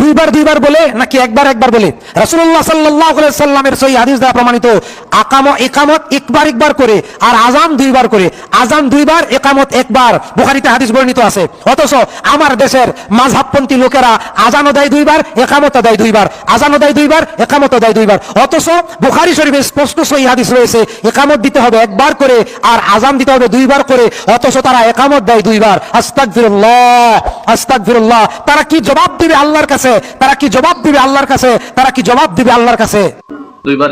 দুইবার দুইবার বলে, নাকি একবার একবার বলে? রাসূলুল্লাহ সাল্লাল্লাহু আলাইহি সাল্লামের সহি হাদিস দ্বারা প্রমাণিত, আকাম, ইকামত একবার একবার করে, আর আজান দুইবার করে। আজান দুইবার একামত একবার। বুখারীতে হাদিস বর্ণিত আছে। অথচ আমার দেশের মাযহাবপন্থী লোকেরা আজানও দেয় দুইবার একামত দেয় দুইবার। আজানও দেয় দুইবার একামত দেয় দুইবার। অথচ বুখারী শরীফে স্পষ্ট সহি হাদিস রয়েছে একামত দিতে হবে একবার করে, আর আজান দিতে হবে দুইবার করে। অথচ তারা একামত দেয় দুইবার। আস্তাগফিরুল্লাহ আস্তাগফিরুল্লাহ। তারা কি জবাব দিবে আল্লাহর কাছে? তারা কি জবাব দিবে আল্লাহর কাছে? তারা কি জবাব দিবে আল্লাহর কাছে? দুইবার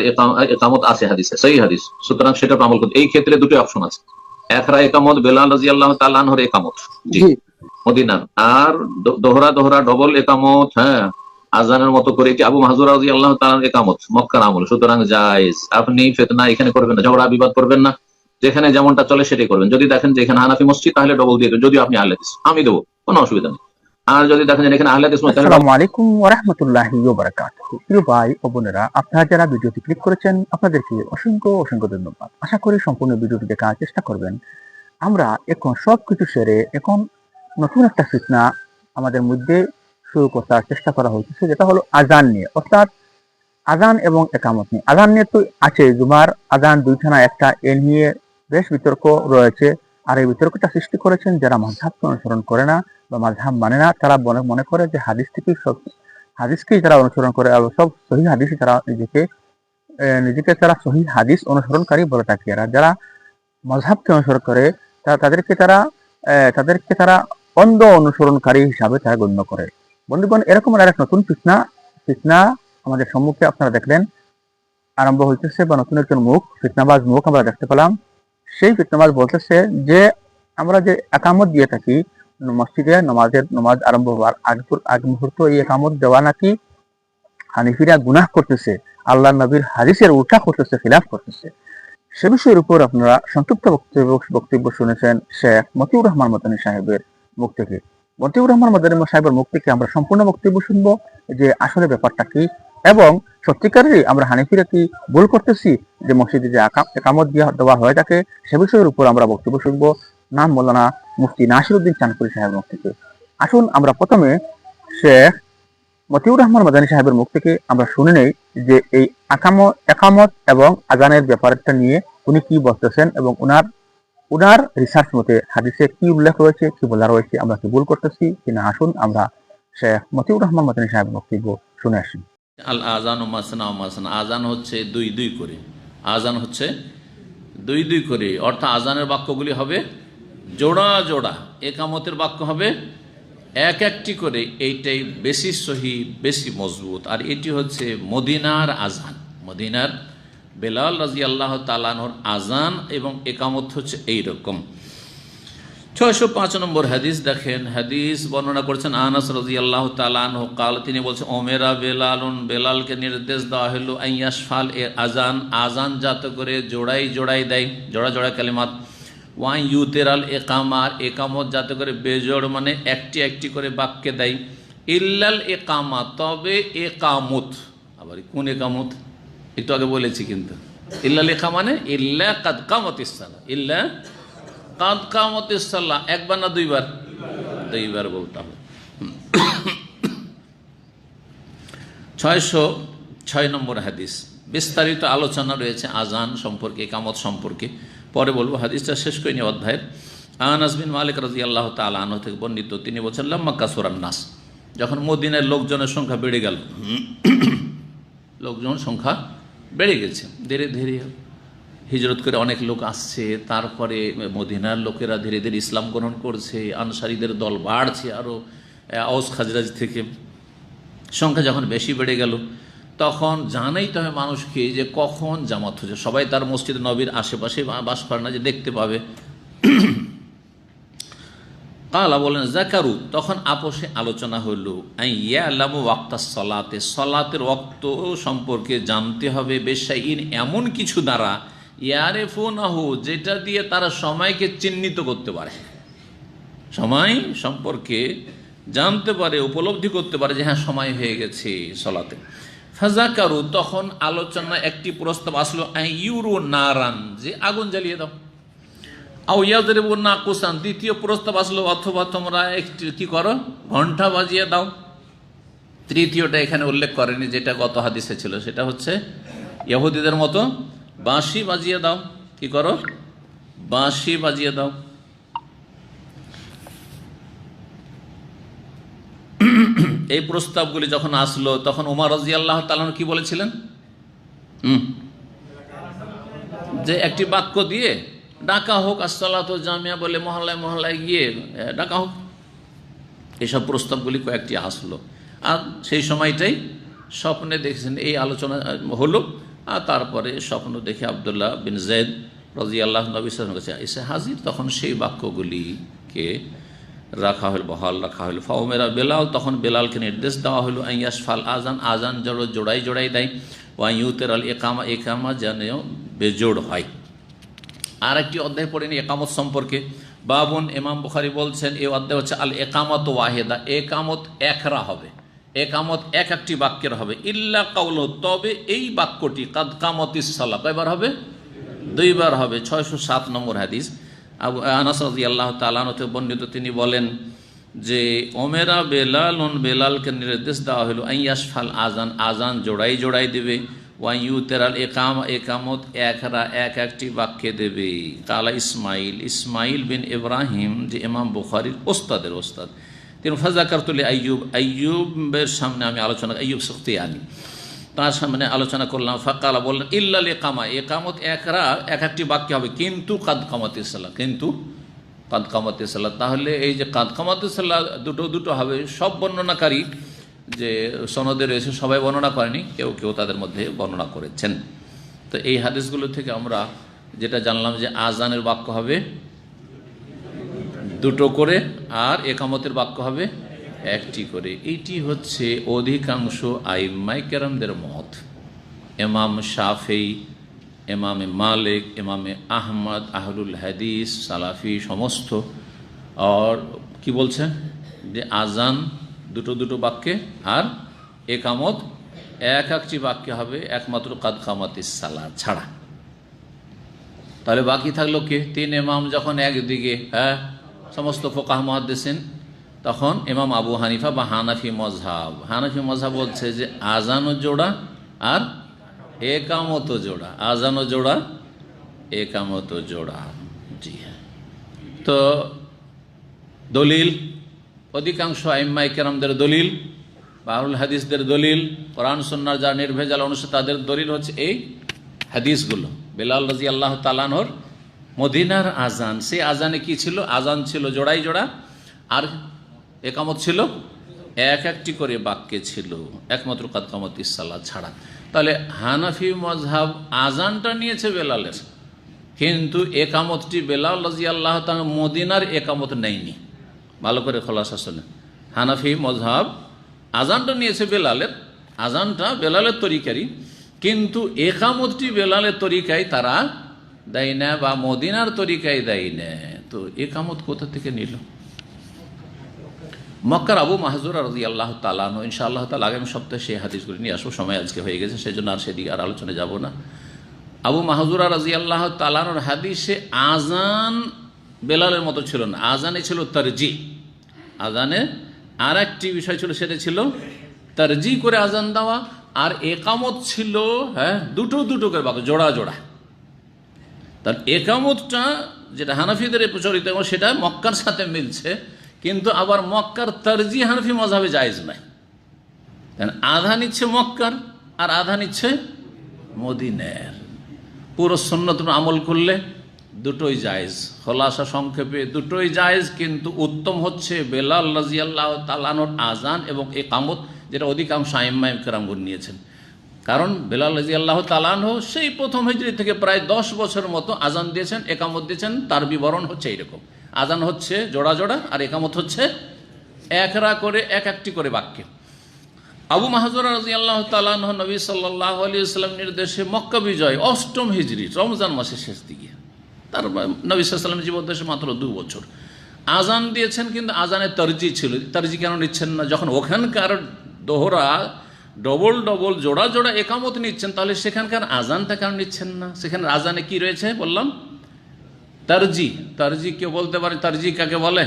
একামত আছে হাদিসে সেই হাদিস। সুতরাং সেটা আমল করতে এই ক্ষেত্রে দুটি অপশন আছে। একরা একামত বেলাল রাজি আল্লাহ তাল্লাহর একামত। জি। মদিনার। আর দোহরা দোহরা ডবল একামত হ্যাঁ। আজানের মতো করে কি আবু মাহজুর রাজি আল্লাহ তালার একামত? মক্কার আমল। সুতরাং জায়েজ। আপনি ফেতনা এখানে করবেন না ঝগড়া বিবাদ করবেন না। যেখানে যেমনটা চলে সেটাই করবেন। যদি দেখেন যে এখানে হানাফি মসজিদ তাহলে ডবল দিয়ে দেবেন যদি আপনি আহলে হাদিস আমি দেবো কোনো অসুবিধা নেই। আর যদি দেখেন এখানে আসসালামু আলাইকুম ওরহমতুল্লাহি ওবারাকাতুহু প্রিয় ভাই ও বোনেরা, আপনারা যারা ভিডিওটি ক্লিক করেছেন, আপনাদেরকে অসংখ্য অসংখ্য ধন্যবাদ। আশা করি সম্পূর্ণ ভিডিওটি দেখার চেষ্টা করবেন। আমরা এখন সেরে এখন নতুন একটা ফিতনা আমাদের মধ্যে শুরু করার চেষ্টা করা হচ্ছে যেটা হলো আজান নিয়ে। অর্থাৎ আজান এবং একামত নিয়ে। আজান নিয়ে তো আছে জুমার, আজান দুইটা না একটা এ নিয়ে বেশ বিতর্ক রয়েছে। আর এই বিতর্কটা সৃষ্টি করেছেন যারা মাঝহাবকে অনুসরণ করে না বা মাঝহাব মানে না, তারা মনে করে যে হাদিস থেকেই সব, হাদিসকেই তারা অনুসরণ করে আর সব সহি হাদিসই তারা নিজেকে নিজেকে তারা সহি হাদিস অনুসরণকারী বলে থাকে। আর যারা মজহাবকে অনুসরণ করে তারা তাদেরকে তারা তাদেরকে তারা অন্ধ অনুসরণকারী হিসাবে তারা গণ্য করে। বন্ধুগণ, এরকম আর এক নতুন ফিতনা ফিতনা আমাদের সম্মুখে আপনারা দেখলেন, আরম্ভ হইতেছে বা নতুন একজন মুখ, ফিতনাবাজ মুখ আমরা দেখতে পেলাম। সেই ফিতনাবাজ বলতেছে যে, আমরা যে একামত দিয়ে থাকি মসজিদে নমাজের, নমাজ আরম্ভ হওয়ার আগে আগ মুহূর্ত এই একামত দেওয়া নাকি হানিফিরা গুনাহ করতেছে, আল্লাহ নবীর হাদিসের উল্টা করতেছে, খিলাফ করতেছে। সে বিষয়ের উপর আপনারা সংক্ষিপ্ত বক্তব্য বক্তব্য শুনেছেন শেখ মতিউর রহমান মদানী সাহেবের মুখ থেকে। মতিউর রহমান মদানী সাহেবের মুখ থেকে আমরা সম্পূর্ণ বক্তব্য শুনব যে আসলে ব্যাপারটা কি এবং সত্যিকারেরই আমরা হানিফিরা কি ভুল করতেছি যে মসজিদে যে একামত দেওয়া দেওয়া হয়ে থাকে সে বিষয়ের উপর আমরা বক্তব্য শুনব। নাম মৌলানা মুফতি নাসিরুদ্দিন চানপুরি সাহেবের মুখ থেকে। আসুন আমরা প্রথমে শেখ মতিউর রহমান মাদানী সাহেবের মুখ থেকে আমরা শুনে নেই যে এই একামত এবং আজানের ব্যাপারটা নিয়ে উনি কি বলতেছেন এবং উনার উনার রিসার্চ মতে হাদিসে কি উল্লেখ রয়েছে, কি বলা রয়েছে, আমরা কি ভুল করতেছি কিনা আসুন আমরা শেখ মতিউর রহমান মাদানী সাহেবের বক্তব্য শুনে আসি। আল আজান ও মাসনা ও মাসনা। আজান হচ্ছে দুই দুই করে। আজান হচ্ছে দুই দুই করে। অর্থাৎ আজানের বাক্যগুলি হবে জোড়া জোড়া একামতের বাক্য হবে, এক একটি করে এইটাই বেশি সহি, বেশি মজবুত। আর এটি হচ্ছে মদিনার আজান। মদিনার বেলাল রাজি আল্লাহ তালানোর আজান এবং একামত হচ্ছে এই রকম ছয়শো পাঁচ নম্বর হাদিস দেখেন, হাদিস বর্ণনা করছেন আনাস রাজি আল্লাহ তালান কাল তিনি বলছেন ওমেরা বেলালুন, বেলালকে নির্দেশ দেওয়া হলো আইয়াসফাল এ আজান আজান যাতে করে জোড়াই জোড়াই দেয়, জোড়া জোড়া কালিমাত। ওয়াই ইউতেরাল একামার, একামত যাতে করে বেজোড় মানে একটি একটি করে বাক্যে দেয়। ইল্লাল একামা, তবে একামত। আবার কোন একামত? একটু আগে বলেছি কিন্তু। ইল্লাল একা মানে ইল্লা কাদ কামত ইসালা ইল্লা কাদ কামত ইসাল্লাহ একবার না দুইবার? দুইবার বলতে হবে ছয়শো ছয় নম্বর হাদিস। বিস্তারিত আলোচনা রয়েছে আজান সম্পর্কে কামত সম্পর্কে। পরে বলব, হাদিসটা শেষ করিনি অধ্যায়ের আনাস বিন মালিক রাজি আল্লাহ তালা আনহ থেকে বর্ণিত, তিনি বলছেন, লাম্মা কাসুরান নাস যখন মদিনের লোকজনের সংখ্যা বেড়ে গেল, লোকজন সংখ্যা বেড়ে গেছে, ধীরে ধীরে হিজরত করে অনেক লোক আসছে, তারপরে মদিনার লোকেরা ধীরে ধীরে ইসলাম গ্রহণ করছে, আনসারীদের দল বাড়ছে আরও আউস খাজরাজ থেকে সংখ্যা যখন বেশি বেড়ে গেল তখন জানাইতে হবে মানুষকে যে কখন জামাত হচ্ছে সবাই তার মসজিদ নবীর আশেপাশে বাস করে না, যে দেখতে পাবে। কালা বলেন, জাকারু। তখন আপোষে আলোচনা হইল ইয়ালামু ওয়াক্তা সলাতে। সলাতের ওক্ত সম্পর্কে জানতে হবে বেশাইন এমন কিছু দ্বারা ইয়ারে ফোনাহু যেটা দিয়ে তারা সময়কে চিহ্নিত করতে পারে। সময় সম্পর্কে জানতে পারে, উপলব্ধি করতে পারে যে হ্যাঁ সময় হয়ে গেছে সলাতে। ফাজাকারু, তখন আলোচনা একটি প্রস্তাব আসলো ইউরো নারান, যে আগুন জ্বালিয়ে দাও। আও ইয়াদের না কুসান, দ্বিতীয় প্রস্তাব আসলো, অথবা তোমরা একটি কি করো ঘণ্টা বাজিয়ে দাও। তৃতীয়টা এখানে উল্লেখ করেনি, যেটা গত হাদিসে ছিল, সেটা হচ্ছে ইহুদিদের মতো বাঁশি বাজিয়ে দাও। কি করো? বাঁশি বাজিয়ে দাও। এই প্রস্তাবগুলি যখন আসলো, তখন উমার রাজি আল্লাহ তালন কি বলেছিলেন? যে একটি বাক্য দিয়ে, ডাকা হোক আসসালাত জামিয়া বলে মহল্লায় মহল্লায় গিয়ে ডাকা হোক। এসব প্রস্তাবগুলি কয়েকটি আসলো। আর সেই সময়টাই স্বপ্নে দেখেছেন, এই আলোচনা হলো। আর তারপরে স্বপ্ন দেখে আবদুল্লাহ বিন জেদ রাজি আল্লাহ নবী সালামের কাছে এসে হাজির। তখন সেই বাক্যগুলিকে রাখা হল বহাল রাখা হলো ফাউমেরা বেলাল, তখন বেলালকে নির্দেশ দেওয়া হলো আইয়াস ফাল আজান আজান জড়ো জোড়াই জোড়াই দেয়। ওয়াইউতের আল একামা একামা যেন বেজোড় হয়। আর একটি অধ্যায় পড়েনি একামত সম্পর্কে। বাবুন ইমাম বুখারি বলছেন, এই অধ্যায় হচ্ছে আল একামত ওয়াহেদা, একামত একরা হবে। একামত এক একটি বাক্যের হবে। ইল্লা কাউল তবে এই বাক্যটি, কাদ কামত ইসাল্লাহ কয়বার হবে? দুইবার হবে। ছয়শো সাত নম্বর হাদিস। আল্লাহ তালানতে বর্ণিত, তিনি বলেন যে, ওমেরা বেলাল বেলালকে নির্দেশ দেওয়া হলো আইয়াস ফাল আজান আজান জোড়াই জোড়াই দেবে ওয়াইউ তেরাল একাম একামত একরা এক একটি বাক্যে দেবে। কালা ইসমাইল ইসমাইল বিন ইব্রাহিম, যে ইমাম বুখারির ওস্তাদের ওস্তাদ। তিনি ফাজাকার তুলে আইয়ুব, আইয়ুবের সামনে আমি আলোচনা আইয়ুব শক্তি আনি তার সামনে আলোচনা করলাম, ফাকালা বললেন ইল্লাল একামা একামত একরা এক একটি বাক্য হবে, কিন্তু কাদ কামাত ইসাল্লাহ কিন্তু কাদ কামাত ইসাল্লাহ তাহলে এই যে কাদ কামাত ইসাল্লাহ দুটো দুটো হবে, সব বর্ণনাকারী যে সনদে রয়েছে, সবাই বর্ণনা করেনি, কেউ কেউ তাদের মধ্যে বর্ণনা করেছেন। তো এই হাদিসগুলো থেকে আমরা যেটা জানলাম যে আজানের বাক্য হবে দুটো করে, আর একামতের বাক্য হবে একটি করে। এইটি হচ্ছে অধিকাংশ আইম্মাই কেরামদের মত। এমাম শাফেই এমামে মালিক, এমামে আহমদ, আহলুল হাদিস, সালাফি সমস্ত। আর কি বলছে? যে আজান দুটো দুটো বাক্যে আর একামত এক একটি বাক্যে হবে, একমাত্র কাদ কামাতিস সালা ছাড়া। তাহলে বাকি থাকল কে? তিন এমাম যখন একদিকে হ্যাঁ সমস্ত ফোকাহ মহাদ্দেসিন তখন ইমাম আবু হানিফা বা হানাফি মজহাব হানাফি মজহাব বলছে যে আজানও জোড়া আর একামত জোড়া। আজানও জোড়া একামত জোড়া। জি হ্যাঁ। তো দলিল, অধিকাংশ আইম্মাই কেরামদের দলিল, বাহুল হাদিসদের দলিল, কোরআন সন্ন্যার যা নির্ভেজাল অনুসারে তাদের দলিল হচ্ছে এই হাদিসগুলো। বেলাল রাজি আল্লাহ তালানহর মদিনার আজান। সেই আজানে কি ছিল? আজান ছিল জোড়াই জোড়া। আর একামত ছিল? এক একটি করে বাক্যে ছিল, একমাত্র কাদকামত ইসাল্লাহ ছাড়া। তাহলে হানাফি মজহাব আজানটা নিয়েছে বেলালের। কিন্তু একামতটি বেলাল রাজি আল্লাহ মদিনার একামত নেয়নি। ভালো করে খোলাসা শোনেন। হানাফি মজহাব আজানটা নিয়েছে বেলালের। আজানটা বেলালের তরিকারই। কিন্তু একামতটি বেলালের তরিকায় তারা দেয় না বা মদিনার তরিকায় দেয় না। তো একামত কোথা থেকে নিল? মক্কার আবু মাহজুর রাজি আল্লাহ তালানো ইনশা আল্লাহ তালা আগামী সপ্তাহে সেই হাদিসগুলি নিয়ে আসব। সময় আজকে হয়ে গেছে সেই জন্য আর সেদিকে আর আলোচনা যাব না। আবু মাহজুরা রাজি আল্লাহ তালানোর হাদিসে আজান বেলালের মতো ছিল না। আজানে ছিল তারজি। আজানে আর একটি বিষয় ছিল, সেটা ছিল তারজি করে আজান দেওয়া আর একামত ছিল হ্যাঁ দুটো দুটো করে বাক্য, জোড়া জোড়া। তার একামতটা যেটা হানাফিদের প্রচলিত এবং সেটা মক্কার সাথে মিলছে কিন্তু আবার মক্কার তারজি হানাফি মজাবে জায়েজ নাই। আধা নিচ্ছে মক্কার আর আধা নিচ্ছে মদিনের। পুরো সন্ন্যত আমল করলে দুটোই জায়েজ। খোলাসা সংক্ষেপে দুটোই জায়েজ, কিন্তু উত্তম হচ্ছে বেলাল রাজি আল্লাহ তালানোর আজান এবং একামত, যেটা অধিকাংশ আইম্মাইম কেরামগুন নিয়েছেন। কারণ বেলাল রাজি আল্লাহ তালানহ সেই প্রথম হিজড়ি থেকে প্রায় দশ বছর মতো আজান দিয়েছেন, একামত দিয়েছেন, তার বিবরণ হচ্ছে এইরকম। আজান হচ্ছে, জোড়া জোড়া, আর একামত হচ্ছে একরা করে, এক একটি করে বাক্যে। আবু মাহাজুর রাজি আল্লাহ তালাহ নবী সাল্লাহ আলী সাল্লাম নির্দেশে মক্কা বিজয়, অষ্টম হিজড়ি রমজান মাসের শেষ দিকে। তার নবী সাল্লাম জীবদ্দেশে মাত্র দু বছর। আজান দিয়েছেন কিন্তু আজানের তর্জি ছিল, তরজি কেন নিচ্ছেন না? যখন ওখানকার দোহরা ডবল ডবল, জোড়া জোড়া একামত নিচ্ছেন, তাহলে সেখানকার আজানটা কেন নিচ্ছেন না? সেখানে আজানে কি রয়েছে বললাম? তারজি তারজি কেউ বলতে পারে, তারজি কাকে বলে?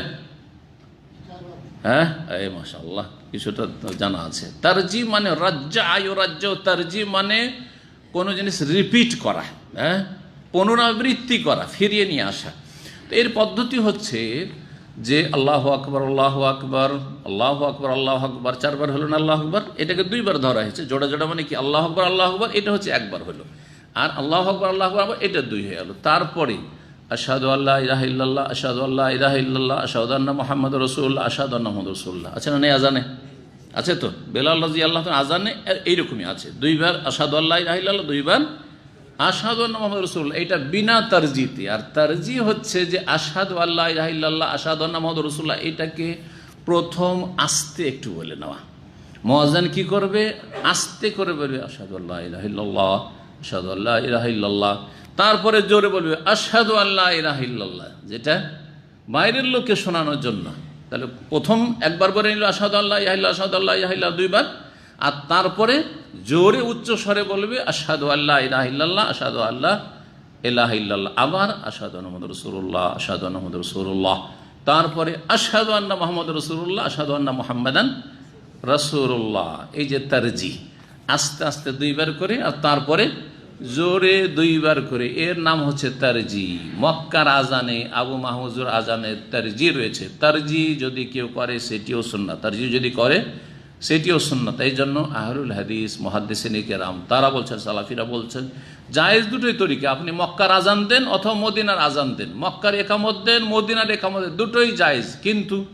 হ্যাঁ? এই মাসাল্লাহ কিছুটা জানা আছে। তারজি মানে রাজ্য আয়ু রাজ্য তারজি মানে কোনো জিনিস রিপিট করা হ্যাঁ? পুনরাবৃত্তি করা, ফিরিয়ে নিয়ে আসা। তো এর পদ্ধতি হচ্ছে যে আল্লাহ আকবর আল্লাহ আকবর আল্লাহ আকবর আল্লাহ আকবর, চারবার হলো না আল্লাহ আকবর? এটাকে দুইবার ধরা হয়েছে। জোড়া জোড়া মানে কি? আল্লাহ আকবর আল্লাহ আকবর, এটা হচ্ছে একবার হলো। আর আল্লাহ আকবর আল্লাহ আকবর, এটা দুই হয়ে গেল। তারপরে আসাদু আল্লাহ ইরাহ ইল্লাল্লাহ আসাদু আল্লাহ ইরাহ ইল্লাল্লাহ আসাদ আন্না মোহাম্মদ রসুল্লাহ আসাদ আন্না মোহাম্মদ রসুল্লাহ আছে না নেই আজানে? আছে তো? বেলাল রাজি আল্লাহ আজানে এইরকমই আছে। দুইবার আসাদু আল্লাহ ইরাহ ইল্লাল্লাহ, দুইবার আসাদু আন্না মোহাম্মদ রসুল্লাহ এটা বিনা তারজিতে। আর তারজি হচ্ছে যে আসাদু আল্লাহ ইরাহ ইল্লাল্লাহ আসাদু আন্না মোহাম্মদ রসুল্লাহ এটাকে প্রথম আস্তে একটু বলে নেওয়া। মহাজান কি করবে? আস্তে করে বলবে আসাদু আল্লাহ ইলাহিল্লাহ আসাদু আল্লাহ ইলাহিল্লাহ তারপরে জোরে বলবে আসাদু আল্লাহ ইলাহিল্লাহ যেটা বাইরের লোককে শোনানোর জন্য। তাহলে প্রথম একবার বলে নিল আসাদু আল্লাহ ইহাইল্লা আসাদু আল্লাহ ইহাইল্লাহ দুইবার। আর তারপরে জোরে উচ্চ স্বরে বলবে আসাদু আল্লাহ ইলাহিল্লাহ আসাদু আল্লাহ ইলাহিল্লাহ আবার আসাদু আহমদ রসুল্লাহ আসাদু আহমদ রসুল্লাহ তারপরে আসাদু আন্না মোহাম্মদ রসুল্লাহ আসাদু আন্না মোহাম্মদান রসুল্লাহ এই যে তারজি, আস্তে আস্তে দুইবার করে, আর তারপরে জোরে দুইবার করে। এর নাম হচ্ছে তারজি। মক্কার আজানে, আবু মাহমুজুর আজানে তারজি রয়েছে। তারজি যদি কেউ করে, সেটিও সুন্নাত। তারজি যদি করে, সেটিও সুন্নাত। এই জন্য আহরুল হাদিস মহাদ্দেসিন কেরাম তারা বলছেন, সালাফিরা বলছেন, জায়েজ দুটোই তরিকা। আপনি মক্কার আজান দেন অথবা মদিনার আজান দেন। মক্কার একামত দেন, মদিনার একামত দুটোই জায়েজ। কিন্তু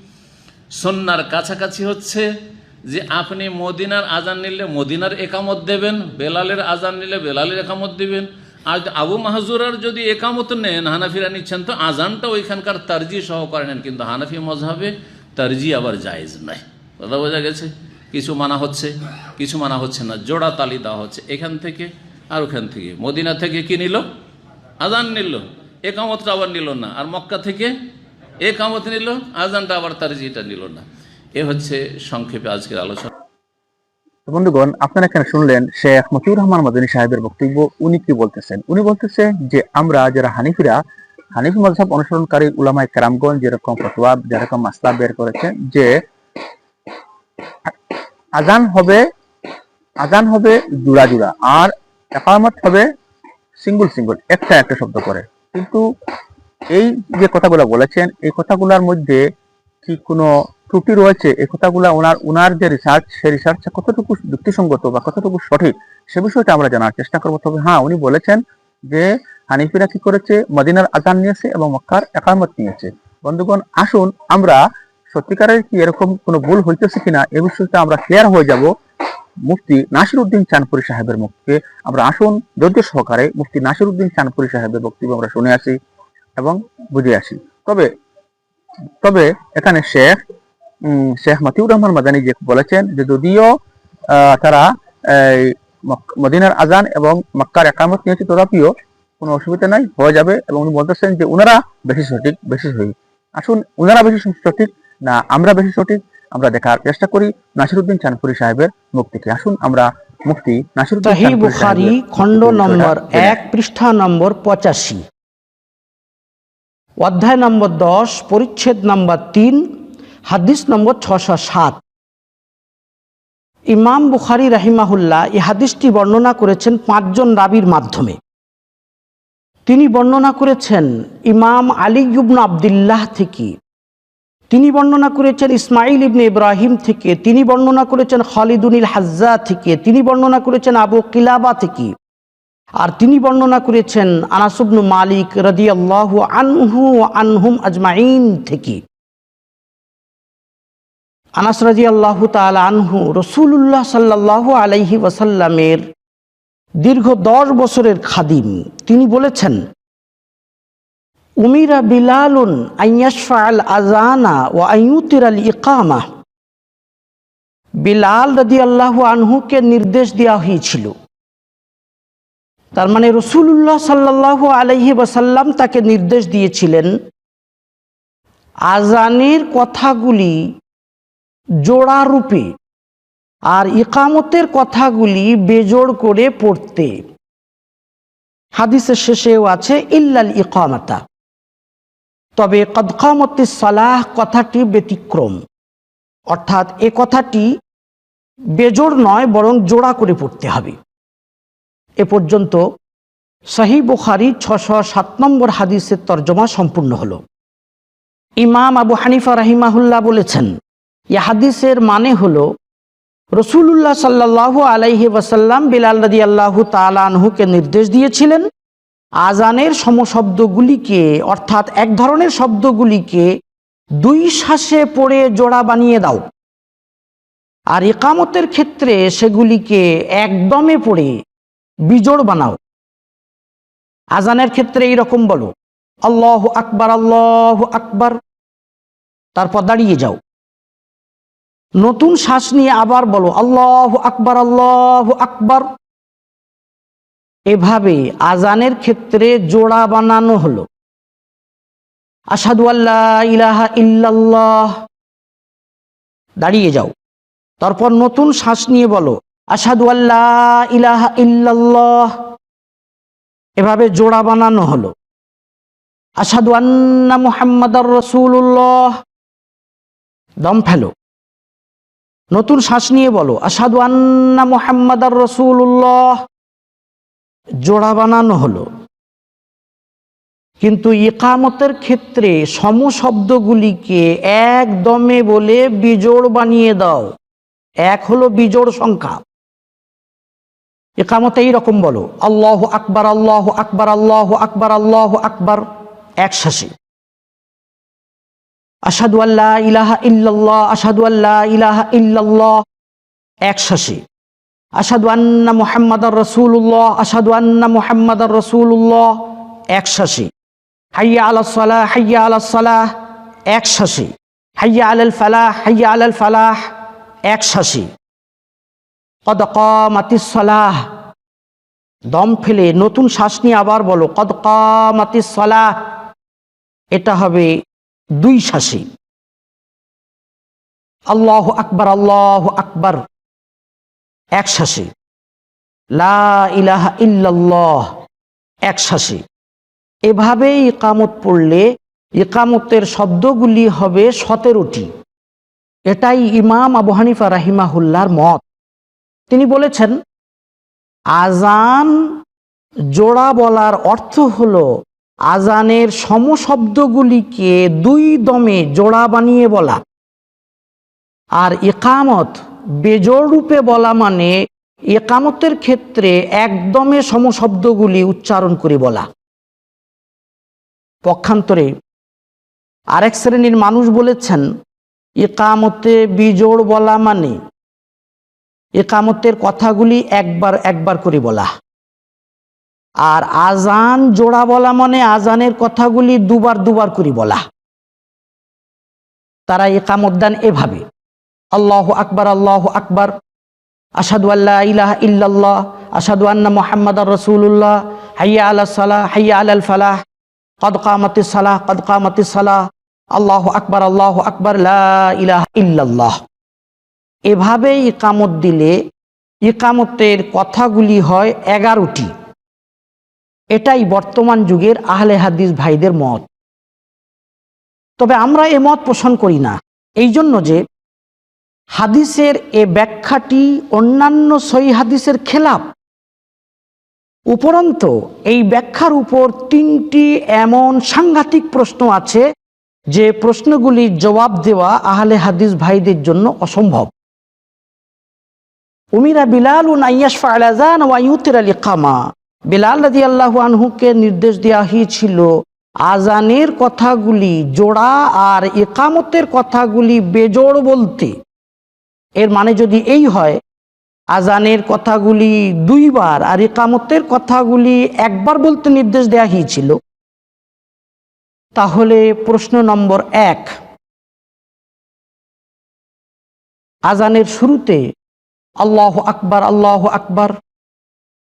সন্ন্যার কাছাকাছি হচ্ছে যে আপনি মদিনার আজান নিলে মদিনার একামত দেবেন, বেলালের আজান নিলে বেলালের একামত দিবেন। আর আবু মাহজুরার যদি একামত নেন, হানাফিরা নিচ্ছেন, তো আজানটা ওইখানকার তারজি সহকারে নেন। কিন্তু হানাফি মজহাবে তার্জি আবার জায়েজ নাই কথা বোঝা গেছে? কিছু মানা হচ্ছে, কিছু মানা হচ্ছে না। জোড়া তালি দেওয়া হচ্ছে। এখান থেকে আর ওখান থেকে। মদিনা থেকে কি নিল? আজান নিল। একামতটা আবার নিল না। আর মক্কা থেকে একামত নিল। আজানটা আবার তার্জিটা নিল না। এ হচ্ছে সংক্ষেপে আজকের আলোচনা। বন্ধুগণ, আপনারা এখানে শুনলেন শেখ মতিউর রহমান মাদানী সাহেবের বক্তব্য। উনি কি বলতেছেন? উনি বলতেছেন যে, আমরা যারা হানিফিরা, হানিফি মজহাব অনুসরণকারী উলামায় কেরামগঞ্জ যেরকম ফতোয়া, যেরকম মাসলা বের করেছেন যে আজান হবে আজান হবে জুড়া জুড়া, আর একামত হবে সিঙ্গল সিঙ্গল, একটা একটা শব্দ করে। কিন্তু এই যে কথাগুলো বলেছেন, এই কথাগুলোর মধ্যে কি কোনো ত্রুটি রয়েছে এই কথাগুলো ওনার ওনার যে রিসার্চ সেই রিসার্চটা কতটুকু যুক্তিসঙ্গত বা কতটুকু সঠিক, সে বিষয়টা আমরা জানার চেষ্টা করব। তবে হ্যাঁ উনি বলেছেন যে হানিফিরা কি করেছে? মদিনার আজান নিয়েছে এবং মক্কার একামত নিয়েছে। বন্ধুগণ, আসুন আমরা সত্যিকারের কি এরকম কোনো ভুল হইতেছে কিনা, এ বিষয়টা আমরা ক্লিয়ার হয়ে যাব। মুফতি নাসির উদ্দিন চানপুরি সাহেবের মুখকে আমরা আসুন ধৈর্য সহকারে মুফতি নাসির উদ্দিন চানপুরি সাহেবের বক্তব্য আমরা শুনে আসি এবং বুঝে আসি। তবে তবে এখানে শেখ শেখ মতিউর রহমান মাদানী যে বলেছেন যে যদিও তারা মদিনার আজান এবং মক্কার একামত নিয়েছে তথাপিও কোনো অসুবিধা নাই হয়ে যাবে এবং উনি বলতেছেন যে উনারা বেশি সঠিক বেশি সহি। আসুন উনারা বেশি সঠিক না আমরা বেশি সঠিক আমরা দেখার চেষ্টা করি নাসিরুদ্দিন চানপুরি সাহেবের মুখ থেকে আসুন আমরা মুক্তি নাসিরুদ্দিন বুখারি খণ্ড নম্বর এক পৃষ্ঠা নম্বর পঁচাশি। অধ্যায় নম্বর দশ পরিচ্ছেদ নম্বর তিন হাদিস নম্বর ছশো সাত। ইমাম বুখারি রাহিমাহুল্লাহ এই হাদিসটি বর্ণনা করেছেন পাঁচজন রাবির মাধ্যমে। তিনি বর্ণনা করেছেন ইমাম আলী ইবনু আবদুল্লাহ থেকে। তিনি বর্ণনা করেছেন ইসমাইল ইবনে ইব্রাহিম থেকে। তিনি বর্ণনা করেছেন খালিদুনিল হাজ্জা থেকে। তিনি বর্ণনা করেছেন আবু কিলাবা থেকে। আর তিনি বর্ণনা করেছেন আনাসুবনু মালিক রদিয়াল্লাহু আনহু আনহুম আজমাইন থেকে। আনাস রাজি আল্লাহ তালা আনহু রসুল্লাহ সাল্লাহ আলাইহি ওয়াসাল্লামের দীর্ঘ দশ বছরের খাদিম। তিনি বলেছেন, উমিরা বিলালুন আইয়াশফা আল আজানা ও আইয়ুতির আল ইকামা। বিলাল রদি আল্লাহ আনহুকে নির্দেশ দেওয়া হয়েছিল। তার মানে রসুল্লাহ সাল্লাহ আলাইহি ওয়াসাল্লাম তাকে নির্দেশ দিয়েছিলেন আজানের কথাগুলি জোড়া রূপে আর ইকামতের কথাগুলি বেজোড় করে পড়তে। হাদিসের শেষেও আছে, ইল্লাল ইকামাতা। তবে কদকামতি সালাহ কথাটি ব্যতিক্রম। অর্থাৎ এ কথাটি বেজোড় নয়, বরং জোড়া করে পড়তে হবে। এ পর্যন্ত সহি বুখারি ছশো সাত নম্বর হাদিসের তর্জমা সম্পূর্ণ হলো। ইমাম আবু হানিফা রাহিমাহুল্লাহ বলেছেন এ হাদিসের মানে হলো রসুল্লাহ সাল্লাহ আলাইহি ওয়াসাল্লাম বিলাল রাদি আল্লাহ তালানহুকে নির্দেশ দিয়েছিলেন আজানের সমশব্দগুলিকে, অর্থাৎ এক ধরনের শব্দগুলিকে দুই শ্বাসে পড়ে জোড়া বানিয়ে দাও। আর একামতের ক্ষেত্রে সেগুলিকে একদমে পড়ে বিজোড় বানাও। আজানের ক্ষেত্রে এইরকম বলো, আল্লাহ আকবার আল্লাহ আকবার। তারপর দাঁড়িয়ে যাও। নতুন শ্বাস নিয়ে আবার বলো, আল্লাহ আকবার আল্লাহ আকবার। এভাবে আজানের ক্ষেত্রে জোড়া বানানো হলো। আসাদু আল্লাহ ইলাহা ইল্লাল্লাহ। দাঁড়িয়ে যাও। তারপর নতুন শ্বাস নিয়ে বলো আসাদু আল্লাহ ইলাহা ইল্লাল্লাহ। এভাবে জোড়া বানানো হলো। আসাদু আন্না মুহাম্মাদার রসুল্লাহ দম ফেলো। নতুন শ্বাস নিয়ে বলো আসাদু আন্না মুহাম্মাদার রসুল্লাহ জোড়া বানানো হলো। কিন্তু ইকামতের ক্ষেত্রে সমশব্দগুলিকে একদমে বলে বিজোড় বানিয়ে দাও। এক হলো বিজোড় সংখ্যা। একামতে এইরকম বলো, আল্লাহ আকবার আল্লাহ আকবার আল্লাহ আকবার আল্লাহ আকবার। এক শ্বাসে আসাদু আল্লাহ ইলাহা ইল্লাল্লাহ আসাদু আল্লাহ ইলাহা ইল্লাল্লাহ এক শ্বাসে আসাদু আন্না মুহাম্মাদার রসুল্লাহ আসাদু আন্না মুহাম্মাদার রসুল্লাহ এক শ্বাসে হাইয়া আলা সালাহ, হাইয়া আলা সালাহ এক শ্বাসে হাইয়া আলাল ফালাহ, হাইয়া আলাল ফালাহ এক শ্বাসে কদ কামাতিস সালাহ। দম ফেলে নতুন শ্বাস নিয়ে আবার বলো, কদ কামাতিস সালাহ। এটা হবে দুই শ্বাসে আল্লাহ আকবার আল্লাহ আকবার। এক শ্বাসে লা ইলাহা ইল্লাল্লাহ। এক শ্বাসে এভাবে ইকামত পড়লে ইকামতের শব্দগুলি হবে সতেরোটি। এটাই ইমাম আবু হানিফা রাহিমাহুল্লার মত। তিনি বলেছেন আজান জোড়া বলার অর্থ হলো আজানের সমশব্দগুলিকে দুই দমে জোড়া বানিয়ে বলা। আর একামত বেজোড় রূপে বলা মানে একামতের ক্ষেত্রে একদমে সমশব্দগুলি উচ্চারণ করে বলা। পক্ষান্তরে আরেক শ্রেণির মানুষ বলেছেন একামতে বিজোড় বলা মানে একামতের কথাগুলি একবার একবার করে বলা। আর আজান জোড়া বলা মানে আজানের কথাগুলি দুবার দুবার করে বলা। তারা একামত দেন এভাবে, আল্লাহ আকবার আল্লাহ আকবার আসাদু আল্লাহ ইলাহ ইল্লাল্লাহ আসাদু আন্না মোহাম্মদ রসুল্লাহ হাইয়া আল্লাহ সালাহ, হাইয়া আল ফালাহ, কদ কামতি সালাহ, কদ কামতি সালাহ, আল্লাহ আকবার আল্লাহ আকবার ইলাহ ইল্লাল্লাহ। এভাবে ইকামত দিলে ইকামতের কথাগুলি হয় এগারোটি। এটাই বর্তমান যুগের আহলে হাদিস ভাইদের মত। তবে আমরা এ মত পোষণ করি না। এই জন্য যে হাদিসের এ ব্যাখ্যাটি অন্যান্য সই হাদিসের খেলাপ। উপরন্ত এই ব্যাখ্যার উপর তিনটি এমন সাংঘাতিক প্রশ্ন আছে যে প্রশ্নগুলির জবাব দেওয়া আহলে হাদিস ভাইদের জন্য অসম্ভব। উমিরা বিলাল নাইয়াশফা আলাজান ওয়াইউতের আলী কামা বিলাল রাজি আল্লাহ আনহুকে নির্দেশ দেওয়া হয়েছিল, আজানের কথাগুলি জোড়া আর একামতের কথাগুলি বেজোড় বলতে। এর মানে যদি এই হয়, আজানের কথাগুলি দুইবার আর একামতের কথাগুলি একবার বলতে নির্দেশ দেওয়া হয়েছিল। তাহলে প্রশ্ন নম্বর এক, আজানের শুরুতে আল্লাহ আকবার আল্লাহ আকবার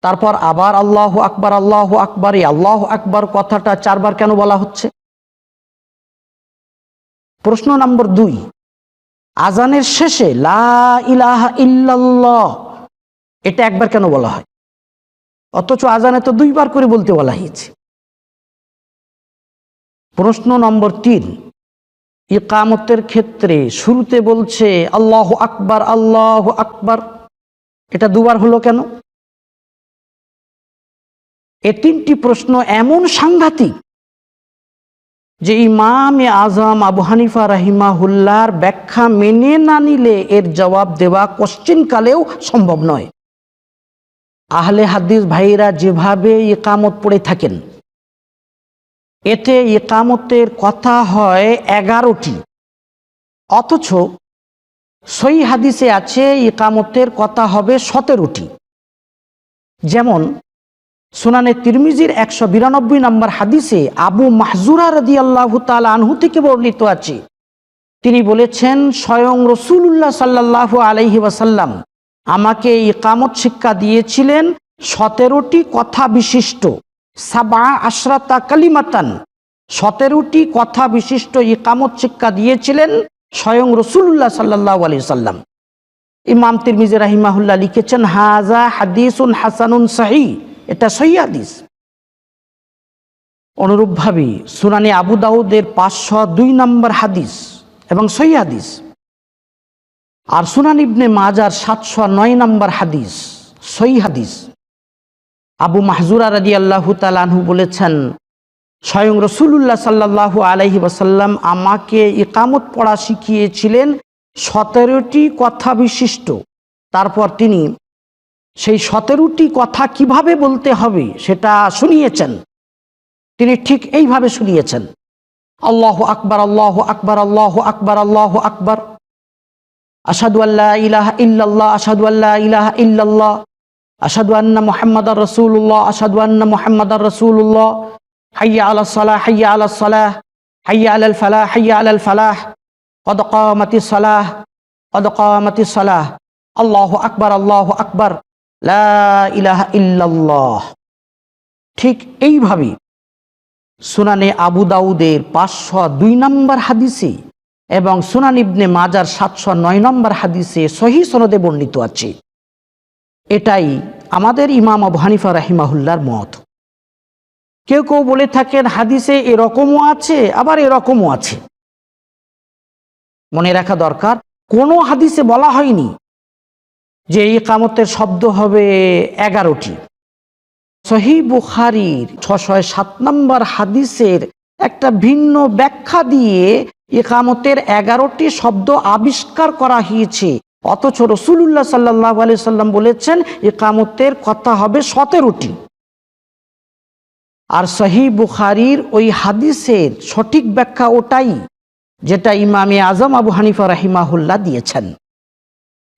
তারপর আবার আল্লাহ আকবার আল্লাহ আকবার আল্লাহ আকবার কথাটা চারবার কেন বলা হচ্ছে? প্রশ্ন নম্বর দুই, আজানের শেষে লা ইল্লাল্লাহ, এটা একবার কেন বলা হয়? অথচ আজানে তো দুইবার করে বলতে বলা হয়েছে। প্রশ্ন নম্বর তিন, ইকামতের ক্ষেত্রে শুরুতে বলছে আল্লাহ আকবার আল্লাহ আকবার, এটা দুবার হলো কেন? এ তিনটি প্রশ্ন এমন সাংঘাতিক যে ইমাম এ আজম আবু হানিফা রাহিমাহুল্লার ব্যাখ্যা মেনে না নিলে এর জবাব দেওয়া কোশ্চিনকালেও সম্ভব নয়। আহলে হাদিস ভাইরা যেভাবে ইকামত পড়ে থাকেন, এতে ইকামতের কথা হয় এগারোটি। অথচ সই হাদিসে আছে ইকামতের কথা হবে সতেরোটি। যেমন সুনানে তিরমিজির একশো বিরানব্বই নম্বর হাদিসে আবু মাহজুরা রদি আল্লাহ তাল আনহু থেকে বর্ণিত আছে। তিনি বলেছেন, স্বয়ং রসুল্লাহ সাল্লাহ আলহি ওয়াসাল্লাম আমাকে ইকামত শিক্ষা দিয়েছিলেন সতেরোটি কথা বিশিষ্ট। সাবা আশরাতা কালিমাতান। সতেরোটি কথা বিশিষ্ট ইকামত শিক্ষা দিয়েছিলেন স্বয়ং রসুল্লাহ সাল্লাহ আলি সাল্লাম ইমাম তিরমিজি রাহিমাহুল্লাহ লিখেছেন হাজা হাদিসুন হাসানুন সাহি এটা সহি হাদিস। অনুরূপভাবে সুনানি আবু দাউদের পাঁচশো দুই নম্বর হাদিস এবং সহি হাদিস। আর সুনান ইবনে মাজার সাতশো নয় নম্বর হাদিস, সহি হাদিস। আবু মাহজুরা রাজি আল্লাহ তালাহু বলেছেন, স্বয়ং রসুল্লাহ সাল্লাহ আলহি ওয়াসাল্লাম আমাকে ইকামত পড়া শিখিয়েছিলেন সতেরোটি কথা বিশিষ্ট। তারপর তিনি সেই সতেরোটি কথা কীভাবে বলতে হবে সেটা শুনিয়েছেন। তিনি ঠিক এইভাবে শুনিয়েছেন। আল্লাহ আকবর আল্লাহ আকবর আল্লাহ আকবর আল্লাহ আকবর। আসাদু আল্লাহ ইলাহ ইল্লাল্লাহ আসাদু আল্লাহ ইলাহ ইল্লাল্লাহ আসাদু আন্না মোহাম্মদ রসুল্লাহ আসাদু আন্না মোহাম্মদ রসুল্লাহ হাইয়া আলা সালাহ, হাইয়া আলা সালাহ, হাইয়া আলাল ফালাহ, হাইয়া আলাল ফালাহ। কদ কামাতি সালাহ, কদ কামাতি সালাহ। আল্লাহ আকবর, আল্লাহ আকবার। ইলাহা ইল্লাল্লাহ। ঠিক এইভাবে সুনানে আবু দাউদের পাঁচশো দুই নম্বর হাদিসে এবং সুনান ইবনে মাজার সাতশো নয় নম্বর হাদিসে সহি সনদে বর্ণিত আছে। এটাই আমাদের ইমাম আবু হানিফা রাহিমাহুল্লার মত। কেউ কেউ বলে থাকেন, হাদিসে এরকমও আছে, আবার এরকমও আছে। মনে রাখা দরকার, কোনো হাদিসে বলা হয়নি যে এই কামতের শব্দ হবে এগারোটি। সহি বুখারির ছশো সাত নম্বর হাদিসের একটা ভিন্ন ব্যাখ্যা দিয়ে একামতের এগারোটি শব্দ আবিষ্কার করা হয়েছে। অথচ রসুল্লাহ সাল্লাহ আলি সাল্লাম বলেছেন একামতের কথা হবে সতেরোটি। আর সহি বুখারির ওই হাদিসের সঠিক ব্যাখ্যা ওটাই, যেটা ইমামে আজম আবু হানিফা রাহিমাহুল্লাহ দিয়েছেন।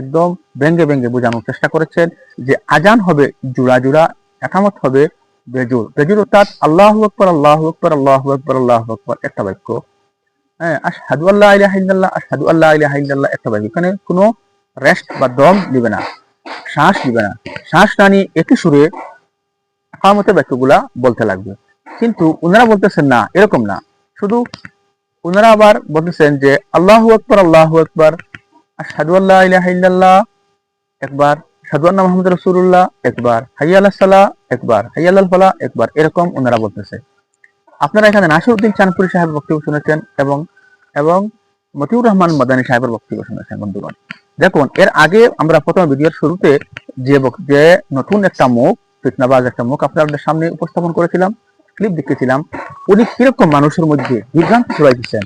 একদম ব্যঙ্গে ব্যঙ্গে বোঝানোর চেষ্টা করেছেন যে আজান হবে জুড়া জুড়া একামত হবে বেজুর বেজুর অর্থাৎ আল্লাহ আকবর আল্লাহ আকবর আল্লাহ আকবর আল্লাহ আকবর একটা বাক্য। হ্যাঁ আশহাদু আল্লাহ ইলাহা ইল্লাল্লাহ, আশহাদু আল্লাহ ইলাহা ইল্লাল্লাহ একটা বাক্য। এখানে কোনো রেস্ট বা দম দিবে না, শ্বাস দিবে না। শ্বাস না নিয়ে একই সুরে একামতের বাক্যগুলা বলতে লাগবে। কিন্তু ওনারা বলতেছেন না, এরকম না। শুধু ওনারা আবার বলতেছেন যে আল্লাহু আকবার আল্লাহু আকবার একবার। একবার। একবার। একবার। এরকম ওনারা বলতেছে। আপনারা এখানে নাসিরউদ্দিন চাঁদপুরি সাহেবের বক্তব্য শুনেছেন এবং এবং মতিউর রহমান মাদানী সাহেবের বক্তব্য শুনেছেন, বন্ধুগণ। দেখুন, এর আগে আমরা প্রথম ভিডিওর শুরুতে যে যে নতুন একটা মুখ, ফিতনাবাজ একটা মুখ আপনাদের সামনে উপস্থাপন করেছিলাম ক্লিপ দেখতেছিলাম উনি কীরকম মানুষের মধ্যে বিভ্রান্তি ছড়াইতেছেন।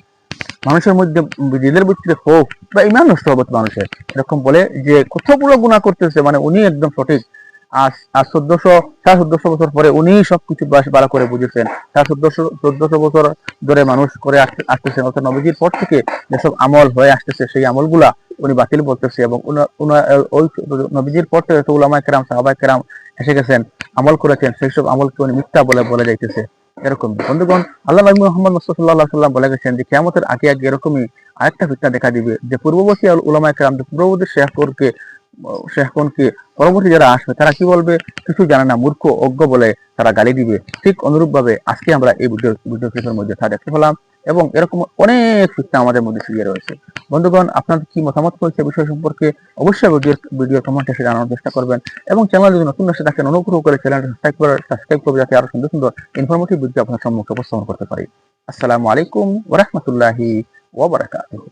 মানুষের মধ্যে নিজেদের ভিতরে হোক বা ইমান নষ্ট হবে মানুষের। এরকম বলে যে কতগুলো গুণা করতেছে মানে উনি একদম সঠিক। আর চোদ্দশো, সাড়ে চোদ্দশো বছর পরে উনি সবকিছু ভালো করে বুঝেছেন। সাড়ে চোদ্দশো চোদ্দশো বছর ধরে মানুষ করে আসতে- আসতেছেন। অর্থাৎ নবীজির পর থেকে যেসব আমল হয়ে আসতেছে, সেই আমলগুলা উনি বাতিল বলতেছে এবং ওই নবীজির পর থেকে উলামায়ে কেরাম, সাহাবায়ে কেরাম এসে গেছেন, আমল করেছেন সেই সব আমলকে উনি মিথ্যা বলে বলে যাইতেছে। এরকম। বন্ধুগণ, আল্লাহ মোহাম্মদ মুসাল্লাহ সাল্লাম বলে গেছেন যে, কেয়ামতের আগে আগে এরকমই আরেকটা ফিতনা দেখা দিবে যে, পূর্ববর্তী উলামায় কেরাম পূর্ববর্তী শেখরকে শেখনকে পরবর্তী যারা আসবে, তারা কি বলবে? কিছু জানে না, মূর্খ, অজ্ঞ বলে তারা গালি দিবে। ঠিক অনুরূপভাবে আজকে আমরা এই ভিডিও ভিডিও ক্লিপের মধ্যে তা দেখতে পেলাম। এবং এরকম অনেক ফিতনা আমাদের মধ্যে ছড়িয়ে রয়েছে। বন্ধুগণ, আপনাদের কি মতামত রয়েছে বিষয় সম্পর্কে অবশ্যই ভিডিও ভিডিও কমেন্টে সেটা জানানোর চেষ্টা করবেন এবং চ্যানেল যদি নতুন আসে থাকেন অনুগ্রহ করে চ্যানেলটা সাবস্ক্রাইব করে সাবস্ক্রাইব করবে যাতে আরও সুন্দর সুন্দর ইনফরমেটিভ ভিডিও আপনার সম্মুখে উপস্থাপন করতে পারি। আসসালামু আলাইকুম ওরহমতুল্লাহি ওবরাকাতুহু